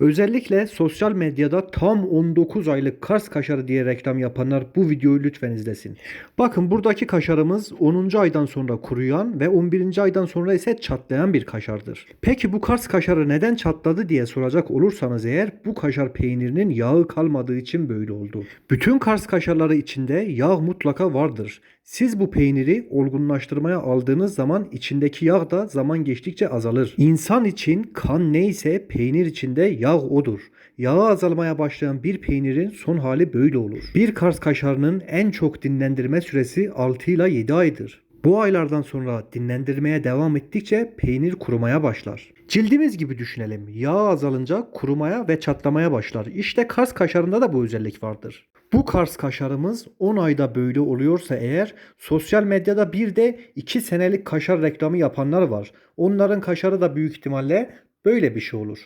Özellikle sosyal medyada tam 19 aylık Kars kaşarı diye reklam yapanlar bu videoyu lütfen izlesin. Bakın buradaki kaşarımız 10. aydan sonra kuruyan ve 11. aydan sonra ise çatlayan bir kaşardır. Peki bu Kars kaşarı neden çatladı diye soracak olursanız eğer bu kaşar peynirinin yağı kalmadığı için böyle oldu. Bütün Kars kaşarları içinde yağ mutlaka vardır. Siz bu peyniri olgunlaştırmaya aldığınız zaman içindeki yağ da zaman geçtikçe azalır. İnsan için kan neyse peynir içinde yağ odur. Yağı azalmaya başlayan bir peynirin son hali böyle olur. Bir Kars kaşarının en çok dinlendirme süresi 6 ile 7 aydır. Bu aylardan sonra dinlendirmeye devam ettikçe peynir kurumaya başlar. Cildimiz gibi düşünelim. Yağ azalınca kurumaya ve çatlamaya başlar. İşte Kars kaşarında da bu özellik vardır. Bu Kars kaşarımız 10 ayda böyle oluyorsa eğer sosyal medyada bir de 2 senelik kaşar reklamı yapanlar var. Onların kaşarı da büyük ihtimalle böyle bir şey olur.